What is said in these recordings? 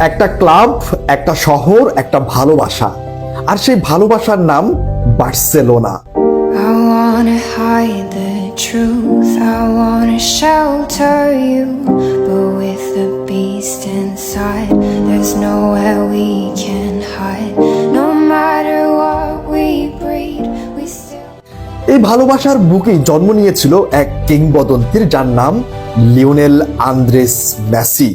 একটা ক্লাব একটা শহর একটা ভালোবাসা। আর সেই ভালোবাসার নাম বার্সেলোনা। এই ভালোবাসার বুকে জন্ম নিয়েছিল এক কিংবদন্তির যার নাম Lionel Andres Messi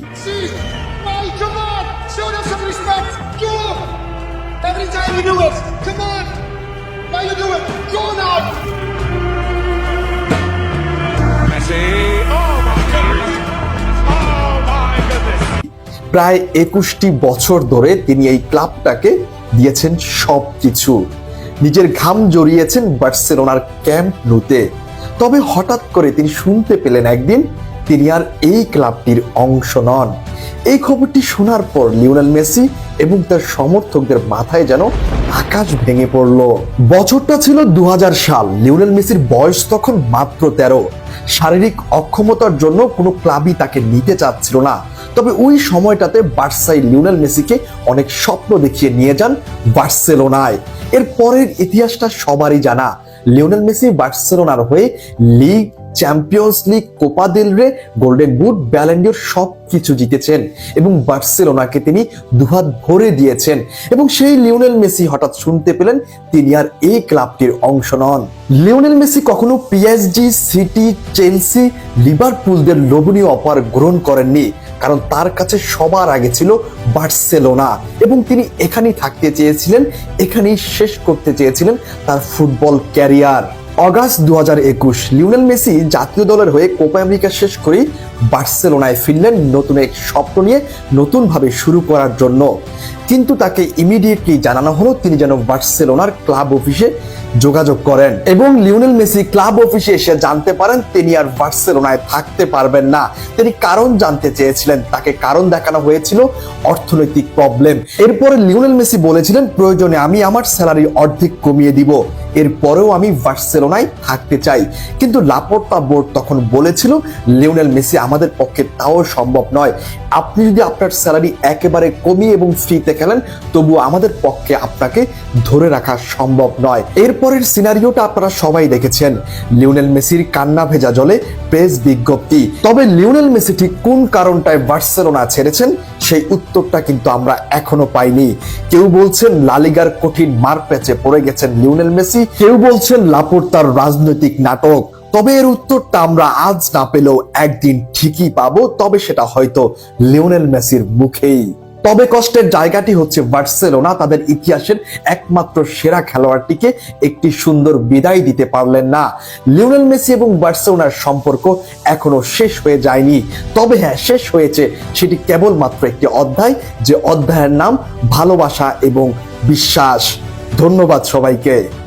you do it! Come on! Now you do it! Go now! Messi. Oh my goodness. Oh my goodness. প্রায় একুশটি বছর ধরে তিনি এই ক্লাবটাকে দিয়েছেন সব কিছু নিজের ঘাম জড়িয়েছেন বার্সেলোনার ক্যাম্প নুতে তবে হঠাৎ করে তিনি শুনতে পেলেন একদিন তিনি আর এই ক্লাবটির অংশ নন। এই খবরটি শোনার পর লিওনেল মেসি এবং তার সমর্থকদের মাথায় যেন আকাশ ভেঙে পড়ল। বছরটা ছিল দু হাজার সাল। লিওনেল মেসির বয়স তখন মাত্র তেরো। শারীরিক অক্ষমতার জন্য কোনো ক্লাবই তাকে নিতে চাচ্ছিল না। তবে ওই সময়টাতে বার্সাই লিওনেল মেসিকে অনেক স্বপ্ন দেখিয়ে নিয়ে যান বার্সেলোনায়। এর পরের ইতিহাসটা সবারই জানা। লিওনেল মেসি বার্সেলোনার হয়ে league champions league Copa del Rey golden boot Ballon d'Or সব কিছু জিতেছেন এবং বার্সেলোনাকে তিনি দুহাত ভরে দিয়েছেন। এবং সেই লিওনেল মেসি হঠাৎ শুনতে পেলেন তিনি আর এই ক্লাবটির অংশ নন। লিওনেল মেসি কখনো পিএসজি সিটি চেলসি লিভারপুলদের লোভনীয় অফার গ্রহণ করেননি, কারণ তার কাছে সবার আগে ছিল বার্সেলোনা। এবং তিনি এখানেই থাকতে চেয়েছিলেন, এখানেই শেষ করতে চেয়েছিলেন তার ফুটবল ক্যারিয়ার। অগাস্ট দু হাজার একুশ, লিওনেল মেসি জাতীয় দলের হয়ে কোপা আমেরিকা শেষ করেই বার্সেলোনায় ফিরলেন নতুন এক স্বপ্ন নিয়ে নতুনভাবে শুরু করার জন্য। কিন্তু তাকে ইমিডিয়েটলি জানানো হলো, তিনি যেন বার্সেলোনার ক্লাব অফিসে যোগাযোগ করেন। এবং লিওনেল মেসি ক্লাব অফিসে এসে জানতে পারেন, তিনি আর বার্সেলোনায় থাকতে পারবেন না। তিনি কারণ জানতে চেয়েছিলেন, তাকে কারণ দেখানো হয়েছিল অর্থনৈতিক প্রবলেম। এরপরে লিওনেল মেসি বলেছিলেন, প্রয়োজনে আমি আমার স্যালারি অর্ধেক কমিয়ে দিব। এরপরেও আমি বার্সেলোনায় থাকতে চাই। কিন্তু লাপোর্তা বোর্ড তখন বলেছিল, লিওনেল মেসি আমাদের পক্ষে তাও সম্ভব নয়। আপনি যদি আপনার স্যালারি একেবারে কমিয়ে এবং ফ্রিতে খেলেন তবু আমাদের পক্ষে আপনাকে ধরে রাখা সম্ভব নয়। এরপরের সিনারিওটা আপনারা সবাই দেখেছেন। লিওনেল মেসির কান্না ভেজা জলে প্রেস বিজ্ঞপ্তি। তবে লিওনেল মেসি ঠিক কোন কারণটায় বার্সেলোনা ছেড়েছেন, সেই উত্তরটা কিন্তু আমরা এখনও পাইনি। কেউ বলছেন লালিগার কঠিন মার প্যাচে পড়ে গেছেন লিওনেল মেসি কেউ বলছেন লাপোর্তার রাজনৈতিক নাটক, তবে এর উত্তরটা আমরা আজ না পেলেও একদিন ঠিকই পাবো, তবে সেটা হয়তো লিওনেল মেসির মুখেই। তবে কষ্টের জায়গাটি হচ্ছে বার্সেলোনা, তাদের ইতিহাসের একমাত্র সেরা খেলোয়াড়টিকে একটি সুন্দর বিদায় দিতে পারলেন না। লিওনেল মেসি এবং বার্সেলোনার সম্পর্ক এখনও শেষ হয়ে যায়নি। তবে হ্যাঁ শেষ হয়েছে, সেটি কেবলমাত্র একটি অধ্যায়, যে অধ্যায়ের নাম ভালোবাসা এবং বিশ্বাস। ধন্যবাদ সবাইকে।